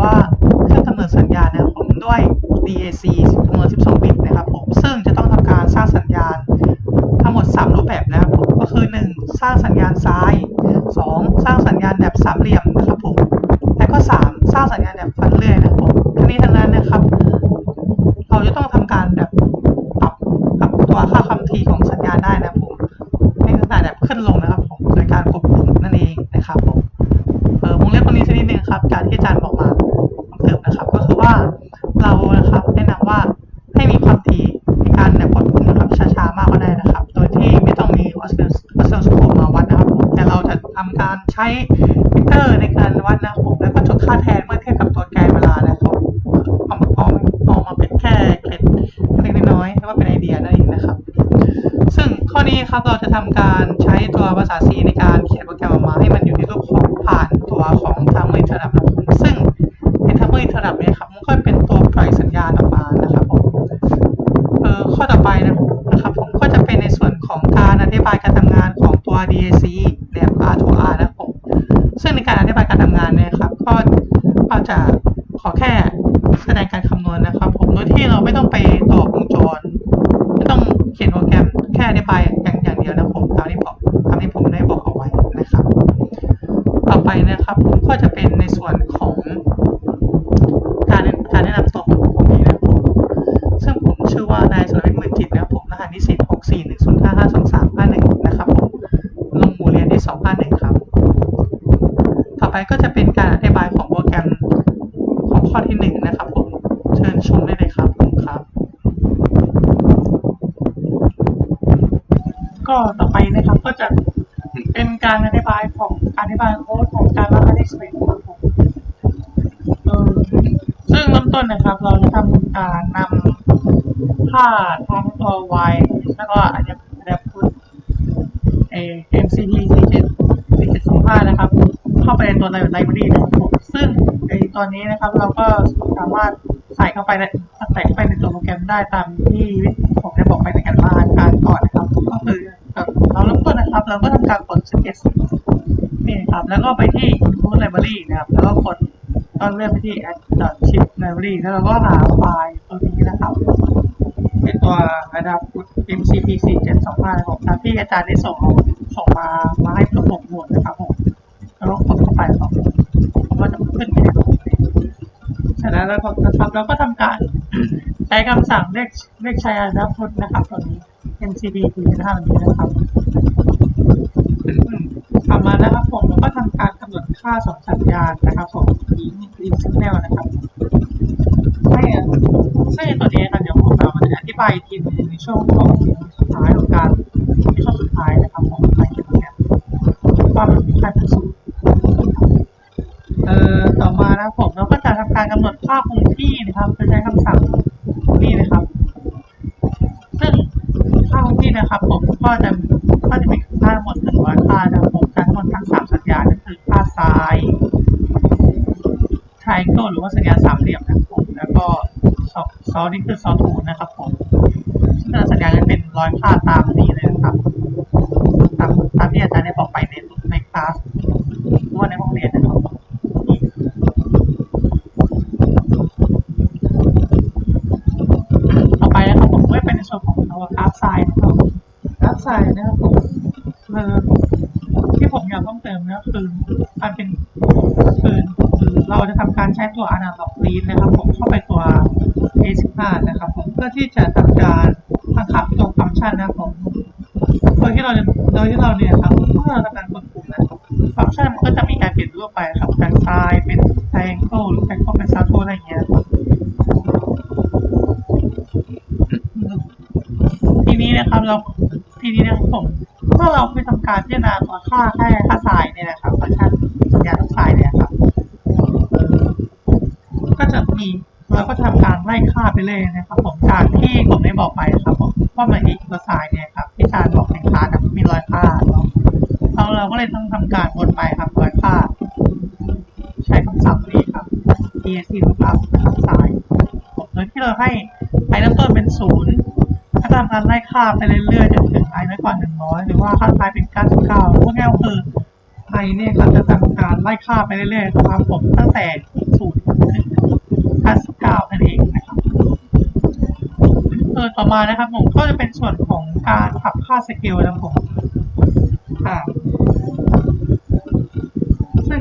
ว่าเครื่องกำเนิดสัญญาณนะครับผมด้วย DAC จำนวน 12 บิตนะครับผมซึ่งจะต้องทำการสร้างสัญญาณ ทั้งหมด 3 รูปแบบนะครับผมก็คือ 1. สร้างสัญญาณซ้าย 2. สร้างสัญญาณแบบสามเหลี่ยมนะครับผมและก็ 3. สร้างสัญญาณแบบฟันเลื่อยนะครับผมทั้งนี้ทั้งนั้นนะครับ เราจะต้องทำการแบบปรับปรับตัวค่า การใช้มิเตอร์ในการวัดนะครับผมแล้วก็จดค่าแทนเมื่อเทียบกับตัวแกนเวลานะครับเอามาเอาเอามาเป็นแค่เกร็ดเล็กน้อยๆแล้วก็เป็นไอเดียนั่นเองนะครับ ซึ่งข้อนี้ครับเราจะทำการใช้ตัวภาษา C ในการเขียนโปรแกรมออกมาให้มัน จะขอแค่แสดงการคำนวณนะครับ ผมโดยที่เราไม่ต้องไปต่อวงจร ไม่ต้องเขียนโปรแกรมแค่ได้ไปอย่างเดียวนะผมตามที่บอกตามที่ผมได้บอกเอาไว้นะครับ ต่อไปนะครับ ผมก็จะเป็นในส่วนของการการแนะนำตัวของผมนี้นะผมซึ่งผมชื่อว่านายสุรวิทย์มือจิตนะผมรหัสนิสิต6410 ก็ต่อไปนะครับก็จะเป็นการอธิบายของการอธิบายโค้ดของการรับการ expect ครับผมซึ่งเริ่มต้นนะครับ เราจะทำการนำค่าทั้งตัว y แล้วก็อันนี้อันนี้พุทเอ MCT 47 4725 นะครับ เข้าไปในตัว library นะครับผมซึ่งไอตอนนี้นะครับเราก็สามารถใส่เข้าไปในใส่เข้าไปในตัวโปรแกรมได้ตามที่ผมได้บอกไปในการบ้านการก่อนนะครับก็คือ เราเริ่มต้นนะครับ เราก็ทำการกด suggest นี่ครับ แล้วก็ไปที่ include library นะครับ แล้วก็กดก็เลื่อนไปที่ add chip library แล้วเราก็หาไฟล์ตัวนี้นะครับเป็นตัว Adapt MCP 4725ของตามที่อาจารย์ได้ส่งส่งมามาให้ระบบโหมดนะครับผมแล้วก็กดเข้าไปครับผมก็จะขึ้นอยู่ในระบบนี้เสร็จแล้วแล้วก็นะครับแล้วก็ทำการใช้คำสั่งเรียกเรียกใช้อาดับพุทนะครับตัวนี้ MCD คือหน้าแบบนี้นะครับทำมาแล้วครับผมแล้วก็ทำการกำหนดค่าสองสัญญาณนะครับผมอินอินสัญญาณนะครับใช่ใช่ตัวนี้ครับเดี๋ยวผมจะมาอธิบายทีในช่วงของสุดท้ายของการในช่วงสุดท้ายนะครับของการเขียนโปรแกรมว่ามันมีค่าเป็นศูนย์ เอ่อต่อมานะครับผมเราก็จะทำการกำหนดค่าคงที่นะครับโดยใช้คำสั่งนี่นะครับ ซึ่งค่าคงที่นะครับ ผมก็จะก็จะมีค่าทั้งหมดหนึ่ง ร้อยค่ารับผมทั้งหมดทั้งสามสัญญาณก็คือค่าซ้าย triangle หรือว่าสัญญาณสามเหลี่ยมนะครับผมแล้วก็ซอซอนี่คือซอทูนะครับผมซึ่งสัญญาณจะเป็นรอยค่าตามนี้เลยนะครับตามตามที่อาจารย์ได้บอกไปในในคลาสหรือว่าในห้องเรียนนะครับต่อไปนะครับผมก็เป็นในส่วนของตัวกราฟไซน์นะครับกราฟไซน์นะครับผมเอ่อที่ผมอยากเพิ่มเติมนะ คือการเป็นคือคือเราจะทำการใช้ตัว analog read นะครับผมเข้าไปตัว A15 นะครับผมเพื่อที่จะทำการบังคับตัวฟังก์ชันนะครับผมโดยที่เราจะโดยที่เราเนี่ยครับเมื่อเราทำการกดปุ่มนะครับฟังก์ชันมันก็จะมีการเปลี่ยนรูปไปครับจากไซน์เป็น triangle หรือ triangle เป็น circle อะไรอย่างเงี้ยครับทีนี้นะครับเราทีนี้นะครับผม มื่อเราไปทำการพิจารณาตัวค่าแค่ค่าทรายเนี่ยนะครับฟังก์ชันสัญญาณทุกทรายเนี่ยครับก็จะมีเราก็จะทำการไล่ค่าไปเลยนะครับ ผมจากที่ผมได้บอกไปครับผมว่ามันอีกตัวทรายเนี่ยครับที่อาจารย์บอกในคลาสนมีรอยค่าเนาะเราเราก็เลยต้องทำการวนไปครับรอยค่า ใช้คำสั่งนี้ครับ ESC ลบครับสายผมโดยที่เราให้ไอเริ่มต้นเป็นศูนย์ถ้าทำการไล่ค่าไปเรื่อยๆจนถึง กว่าหนึ่งร้อยหรือว่าค่าไฟเป็นเก้าสิบเก้าพวกนี้คือไอเนี่ยครับจะทำการไล่ค่าไปเรื่อยๆครับผมตั้งแต่ศูนย์ถึงห้าสิบเก้านั่นเองนะครับเออต่อมานะครับผมก็จะเป็นส่วนของการปรับค่าสเกลนะผมอ่าซึ่ง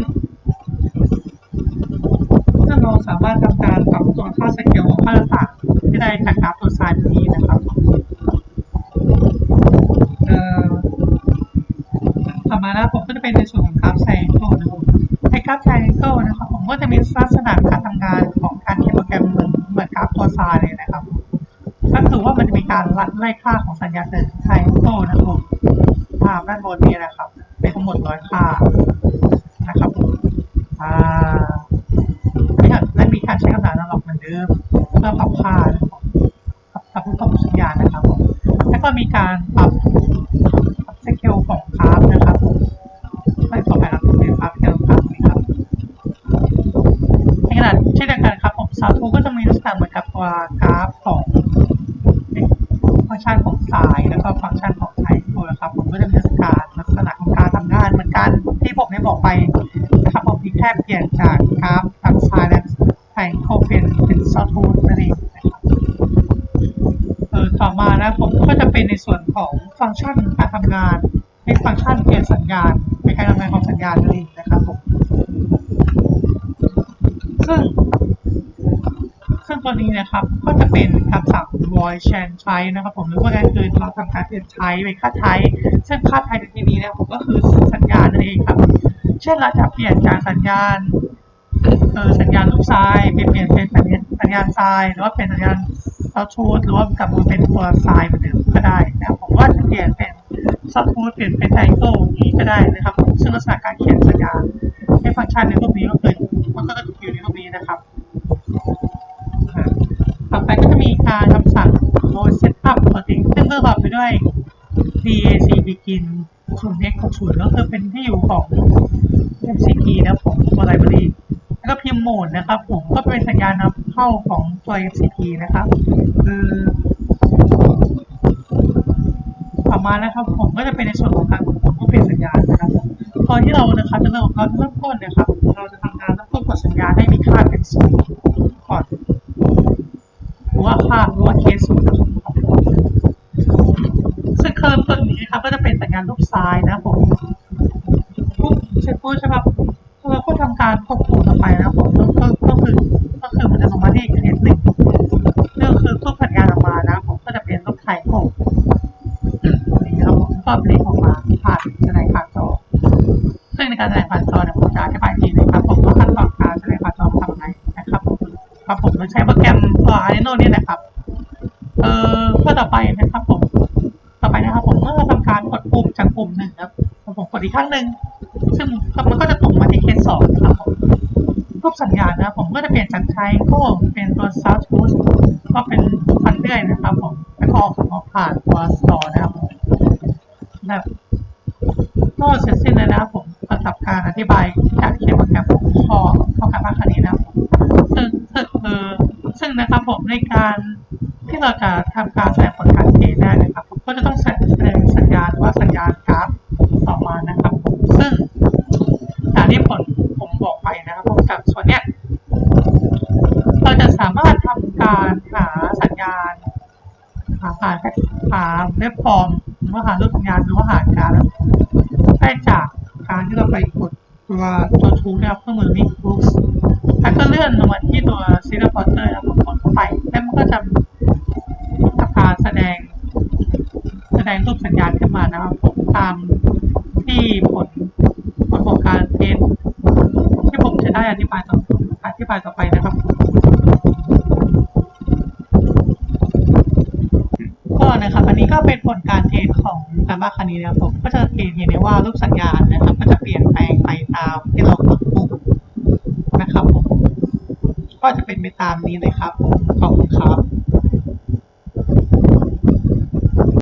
ซึ่งเราสามารถทำการปรับตัวค่าสเกลของค่าต่างๆที่ได้จากกราฟตัวไซน์นี้ะครับ เอ่อต่อมานะผมก็จะเป็นในส่วนของกราฟไซเคิลนะครับในกราฟไซเคิล นะครับผมก็จะมีลักษณะการทำงานของการเขียนโปรแกรมเหมือนเหมือนกราฟตัวซน์เลยนะครับ ก็คือว่ามันมีการรัดไล่ค่าของสัญญาณไซเคิลนะครับผมภาพด้านบนนี้นะครับ เป็นทั้งหมดร้อยค่านะครับผมอ่าและมีการใช้คำนามนหลอกเหมือนเดิมเพื่อปรับค่า นะครับผมที่แค่เปลี่ยนจากกราฟจากสายและไทป์เป็นเป็นซาวทูนั่นเองนะครับเออต่อมานะผมก็จะเป็นในส่วนของฟังก์ชันการทำงานในฟังก์ชันเปลี่ยนสัญญาณในการทำงานของสัญญาณนั่นเองนะครับผมซึ่งซึ่งตัวนี้นะครับก็จะเป็นคำสั่ง void change type นะครับผมหรือว่าการคือเราทำการเปลี่ยน type เป็นค่า type ซึ่งค่า type ในที่นี้นะผมก็คือสัญญาณนั่นเองครับ เช่นเราจะเปลี่ยนจากสัญญาณเออสัญญาณลูกซ้ายเปลี่ยนเป็นสัญญาณสัญญาณซ้ายหรือว่าเป็นสัญญาณเซาทูดหรือว่ากลับมาเป็นตัวซ้ายเหมือนเดิมก็ได้นะผมว่าจะเปลี่ยนเป็นเซาทูดเปลี่ยนเป็นไทโก้อย่างนี้ก็ได้นะครับ ซึ่งลักษณะการเขียนสัญญาณในฟังก์ชันในรูปนี้ก็คือมันก็จะอยู่ในรูปนี้นะครับต่อไปก็จะมีการคำสั่ง load setup ปกติซึ่งประกอบไปด้วย DAC begin 0 x 60ก็คือเป็นที่อยู่ของ MCP นะครับผมตัวไลบรารีแล้วก็พิมพ์โหมดนะครับผมก็เป็นสัญญาณนำเข้าของตัว MCP นะครับ คือต่อมานะครับผมก็จะเป็นในส่วนของการควบคุมผู้เปลี่ยนสัญญาณนะครับตอนที่เรานะครับจะเริ่มของเราเริ่มต้นนะครับ เราจะทำการเริ่มต้นกดสัญญาณให้มีค่าเป็นศูนย์ก่อนหรือว่าค่าหรือว่าเคสศูนย์นะครับซึ่งเคอร์ฟต้นนี้ นะครับก็จะเป็นรูปซ้ายนะผมทุกเช็คพูดใช่ไหมเราก็ทำการควบคุมต่อไปนะผมก็ก็ก็คือก็คือมันจะลงมาที่เคสหนึ่งเรื่องคือรูปสัญญาณออกมานะ ผมก็จะเป็นรูปไข่ผมนี่ครับผมก็เบลกออกมาผ่านแสดงผ่านจอซึ่งในการแสดงผ่านจอเนี่ยผมจะอธิบายอีกทีนะครับ ผมว่าขั้นตอนการแสดงผ่านจอทำไงนะครับครับผมโดยใช้โปรแกรมตัว Arduino เนี่ยนะครับ เอ่อข้อต่อไปนะครับผม นะครับ ผมเมื่อเราทำการกดปุ่มจากปุ่มหนึ่งครับผมกดอีกครั้งหนึ่งซึ่งมันก็จะตกมาที่เคสสองนะครับผมรูปสัญญาณนะครับผมก็จะเปลี่ยนจากไทโก้เป็นตัว South p u s ก็เป็นฟันเลื่อยนะครับผมแล้วก็ออกออกผ่านตัว Store นะครับผมแบบก็เสร็จสิ้นแล้วนะครับผมสำหรับการอธิบายการเขียนโปรแกรมของข้อข้อการบ้านคณิตนะครับซึ่งซึ่งเออซึ่งนะครับผมในการที่เราจะ สามารถทำการหาสัญญาณ หาหาหาเว็บฟอร์มหรือว่าหารูปสัญญาณหรือว่าหาการได้จากการที่เราไปกดตัวตัวทูเนี่ยเครื่องมือมิกบุ๊กแล้วก็เลื่อนลงมาที่ตัวซีรียลพอร์เตอร์แล้วก็กดเข้าไปแล้วมันก็จะทำการแสดง แสดงรูปสัญญาณขึ้นมานะครับผมตามที่ผลผลของการเทสที่ผมจะได้อธิบายต่ออธิบายต่อไปนะครับ ก็นะครับ อันนี้ก็เป็น ผลการเทสของการบ้านคณิตนะครับผมก็จะเห็นได้ว่ารูปสัญญาณนะครับ ก็จะเปลี่ยนแปลงไปตามที่เรากดปุ่มนะครับผมก็จะเป็นไปตามนี้เลยครับผมขอบคุณครับ